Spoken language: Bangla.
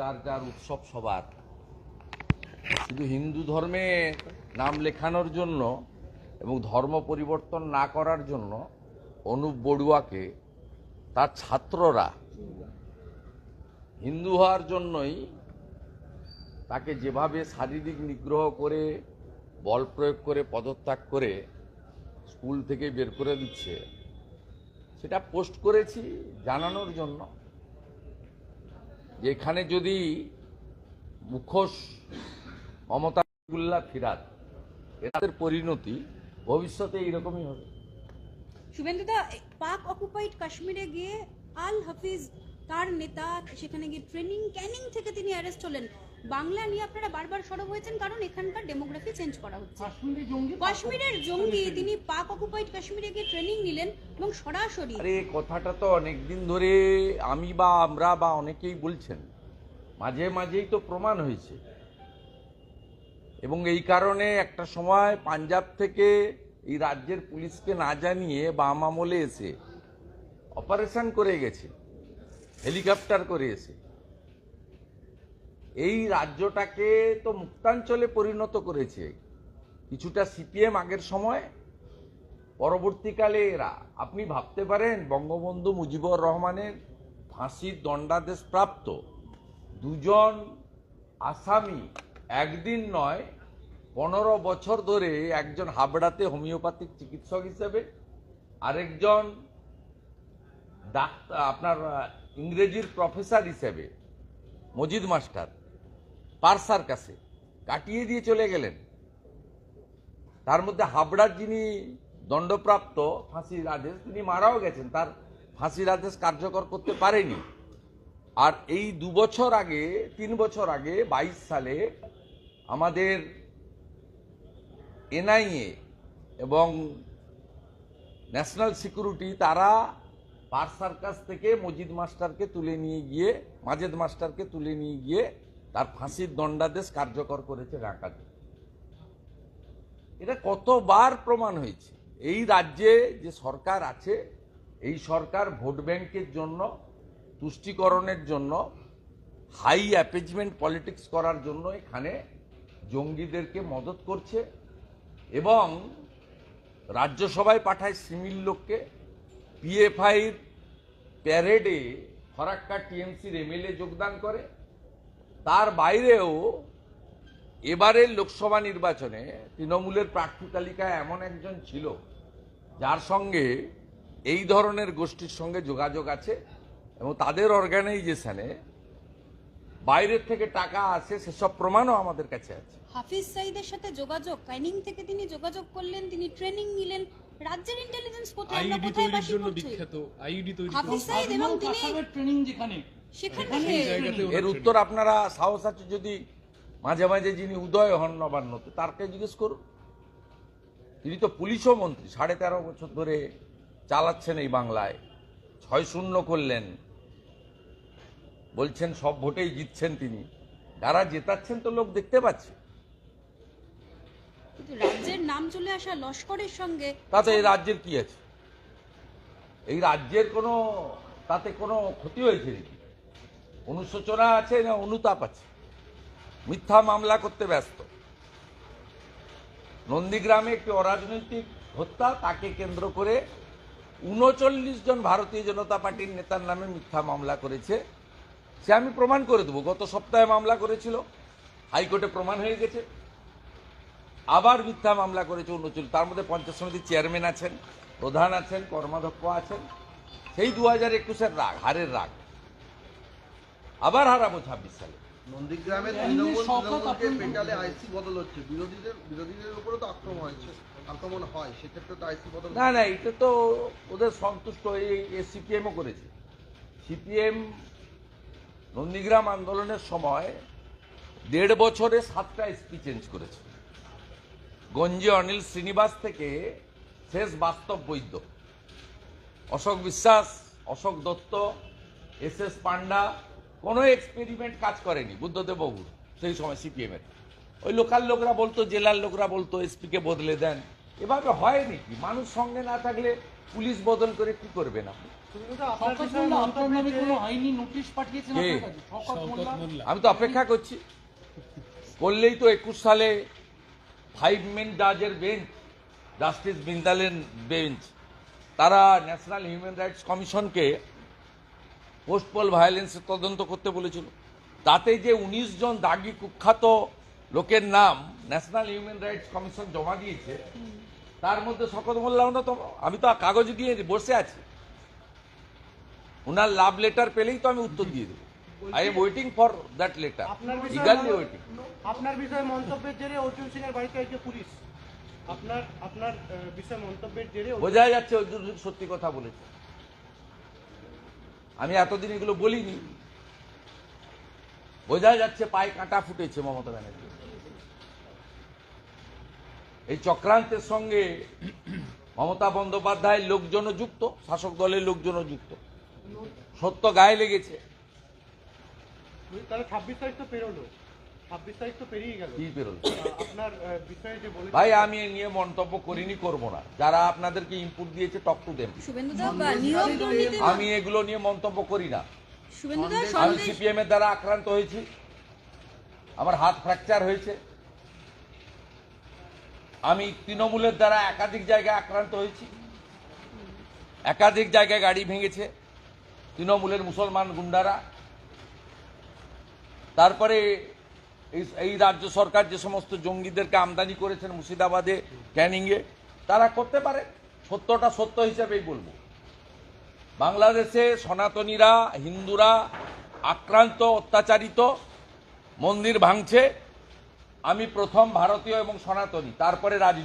যার যার উৎসব সবার। শুধু হিন্দু ধর্মে নাম লেখানোর জন্য এবং ধর্ম পরিবর্তন না করার জন্য অনুপ বড়ুয়াকে তার ছাত্ররা হিন্দু হওয়ার জন্যই তাকে যেভাবে শারীরিক নিগ্রহ করে, বল প্রয়োগ করে, পদত্যাগ করে স্কুল থেকে বের করে দিচ্ছে, সেটা পোস্ট করেছি জানানোর জন্য। যে এখানে যদি মুখোশ মমতাগুল্লাহ ফিরাত, এদের পরিণতি ভবিষ্যতে এইরকমই হবে। শুভেন্দুদা পাক অকুপাইড কাশ্মীরে গিয়ে আল হাফিজ তার নেতা, সেখানে গিয়ে ট্রেনিং, ক্যানিং থেকে তিনি অ্যারেস্ট হলেন। বাংলা নিয়ে আপনারা বারবার সরব হয়েছেন কারণ এখানকার ডেমোগ্রাফি চেঞ্জ করা হচ্ছে। কাশ্মীরের জঙ্গি তিনি পাক অকুপাইড কাশ্মীরে গিয়ে ট্রেনিং নিলেন এবং সরাসরি আরে কথাটা তো অনেক দিন ধরে আমি বা আমরা বা অনেকেই বলছেন। মাঝে মাঝেই তো প্রমাণ হয়েছে। এবং এই কারণে একটা সময় পাঞ্জাব থেকে এই রাজ্যের পুলিশকে না জানিয়ে বাম আমলে এসে অপারেশন করে গেছে হেলিকপ্টার করে এসে। এই রাজ্যটাকে তো মুক্তাঞ্চলে পরিণত করেছে। কিছুটা সিপিএম আগের সময়, পরবর্তীকালে এরা। আপনি ভাবতে পারেন, বঙ্গবন্ধু মুজিবুর রহমানের ফাঁসির দণ্ডাদেশ প্রাপ্ত। দুজন আসামি একদিন নয়, পনেরো বছর ধরে একজন হাবড়াতে হোমিওপ্যাথিক চিকিৎসক হিসেবে, আরেকজন ডাক্তার, আপনার ইংরেজির প্রফেসর হিসেবে, মজিদ মাস্টার। পারসার কাছে কাটিয়ে দিয়ে চলে গেলেন। তার মধ্যে হাবড়ার যিনি দণ্ডপ্রাপ্ত ফাঁসির আদেশ, তিনি মারাও গেছেন। তার ফাঁসির আদেশ কার্যকর করতে পারেনি। আর এই দু বছর আগে, তিন বছর আগে, বাইশ সালে আমাদের এনআইএ এবং ন্যাশনাল সিকিউরিটি, তারা পার সার্কাস থেকে মজিদ মাস্টারকে তুলে নিয়ে গিয়ে, মাজেদ মাস্টারকে তুলে নিয়ে গিয়ে তার ফাঁসির দণ্ডাদেশ কার্যকর করেছে ঢাকাতে এটা কতবার প্রমাণ হয়েছে? এই রাজ্যে যে সরকার আছে, এই সরকার ভোট ব্যাংকের জন্য, তুষ্টিকরণের জন্য, হাই অ্যাপেজমেন্ট পলিটিক্স করার জন্য এখানে জঙ্গিদেরকে মদত করছে এবং রাজ্যসভায় পাঠায় সিমিল লোককে। পিএফআইর প্যারেডে ফরাক্কা টিএমসির এমএলএ যোগদান করে। তার বাইরেও এবারের লোকসভা নির্বাচনে তৃণমূলের প্রার্থী তালিকায় এমন একজন ছিল যার সঙ্গে এই ধরনের গোষ্ঠীর সঙ্গে যোগাযোগ আছে এবং তাদের অর্গানাইজেশনে বাইরের থেকে টাকা আসে সেসব প্রমাণও আমাদের কাছে আছে। হাফিজ সাইদের সাথে যোগাযোগ কাইনিং থেকে তিনি যোগাযোগ করলেন তিনি ট্রেনিং নিলেন রাজ্যের ইন্টেলিজেন্স কোথায় আমরা কোথায় তৈরির বাসি জন্য করছি? বিখ্যাত আইইডি তৈরি হাফিজ সাইদ এবং তিনি ট্রেনিং যেখানে? এর উত্তর আপনারা সাহস আছে যদি মাঝে মাঝে যিনি উদয় হন নবান্নতে তারকে জিজ্ঞেস করুন। তিনি তো পুলিশও মন্ত্রী সাড়ে তেরো বছর ধরে চালাচ্ছেন এই বাংলায়। ছয় শূন্য করলেন। বলছেন সব ভোটেই জিতছেন তিনি। যারা জেতাচ্ছেন তো লোক দেখতে পাচ্ছে। রাজ্যের নাম চলে আসা লস্করের সঙ্গে তাতে এই রাজ্যের কি আছে? এই রাজ্যের কোনো তাতে কোনো ক্ষতি হয়েছে নাকি? অনুশোচনা আছে না অনুতাপ আছে? মিথ্যা মামলা করতে ব্যস্ত। নন্দীগ্রামে একটি অরাজনৈতিক হত্যা, তাকে কেন্দ্র করে উনচল্লিশ জন ভারতীয় জনতা পার্টির নেতার নামে মিথ্যা মামলা করেছে। সে আমি প্রমাণ করে দেবো, গত সপ্তাহে মামলা করেছিল, হাইকোর্টে প্রমাণ হয়ে গেছে। আবার মিথ্যা মামলা করেছে উনচল্লিশ, তার মধ্যে পঞ্চায়েত সমিতির চেয়ারম্যান আছেন, প্রধান আছেন, কর্মাধ্যক্ষ আছেন। সেই দু হাজার একুশের রাগ, হারের রাগ। আবার হারাবো ছাব্বিশ সালে। নন্দীগ্রামে এমনি তৃণমূল শওকত তৃণমূলকে পেটালে আইসি বদল হচ্ছে। বিরোধীদের বিরোধীদের উপরে তো আক্রমণ হয়েছে। আক্রমণ হয় সেক্ষেত্রে তো আইসি বদল না না এটা তো ওদের সন্তুষ্ট। এই সিপিএমও করেছে। সিপিএম নন্দীগ্রাম আন্দোলনের সময় দেড় বছরে সাতটা এসপি চেঞ্জ করেছে। গঞ্জে অনিল শ্রীনিবাস থেকে শেষ বাস্তব বৈদ্য। অশোক বিশ্বাস অশোক দত্ত এস এস পান্ডা কোনো এক্সপেরিমেন্ট কাজ করেনি বুদ্ধদেব বাবু সেই সময় সিপিএমের ওই লোকাল লোকরা বলতো জেলার লোকরা বলতো এসপিকে বদলে দেন। এভাবে হয় নাকি মানুষ সঙ্গে না থাকলে পুলিশ বদল করে কি করবেন আপনি? আমি তো অপেক্ষা করছি। করলেই তো একুশ সালে ফাইভ মেন জাজের বেঞ্চ জাস্টিস বিন্দালের বেঞ্চ তারা ন্যাশনাল হিউম্যান রাইটস কমিশনকে পোস্টপল ভায়োলেন্সের তদন্ত করতে বলেছিল। তাতে যে উনিশ জন দাগি কুখ্যাত লোকের নাম ন্যাশনাল হিউম্যান রাইটস কমিশন জমা দিয়েছে তার মধ্যে শকত মোল্লা অন্যতম। আমি তো কাগজ দিয়ে বসে আছি। উনার লাভ লেটার পেলেই তো আমি উত্তর দিয়ে দেবো। I am waiting for that letter আপনার ওয়েটিং আপনার বিষয়ে মন্তব্যের জেরে অর্জুন সিং এর বাড়িতে হয়েছে পুলিশ আপনার আপনার বিষয়ে মন্তব্যের জেরে বোঝা যাচ্ছে অর্জুন সিং সত্যি কথা বলেছে। আমি এতদিন এগুলো বলিনি। বোঝা যাচ্ছে পায়ে কাঁটা ফুটেছে মমতা ব্যানার্জি। এই চক্রান্তের সঙ্গে মমতা বন্দ্যোপাধ্যায়ের লোকজনও যুক্ত, শাসক দলের লোকজনও যুক্ত। সত্য গায়ে লেগেছে। তাহলে ছাব্বিশ তারিখ তো পেরোলো। ছাব্বিশ তারিখ তো পেরিয়ে গেল। কি বেরোল আহ, আপনার আহ, বিষয়ে যে বলে ভাই আমি এ নিয়ে মন্তব্য করিনি করব না। যারা আপনাদেরকে ইনপুট দিয়েছে টক টু দেম আমি এগুলো নিয়ে মন্তব্য করি না। আমি সন্দেশ সিপিএম এর দ্বারা আক্রান্ত হয়েছি। আমার হাত ফ্র্যাকচার হয়েছে। আমি তৃণমূলের দ্বারা একাধিক জায়গায় আক্রান্ত হয়েছি। একাধিক জায়গায় গাড়ি ভেঙেছে। তৃণমূলের মুসলমান গুন্ডারা। তারপরে এই এই রাজ্য সরকার যে সমস্ত জঙ্গিদেরকে আমদানি করেছেন মুর্শিদাবাদে, ক্যানিংয়ে, তারা করতে পারে। সত্যটা সত্য হিসেবেই বলব। বাংলাদেশে সনাতনীরা, হিন্দুরা আক্রান্ত, অত্যাচারিত, মন্দির ভাঙছে। আমি প্রথম ভারতীয় এবং সনাতনী, তারপরে রাজনীতি।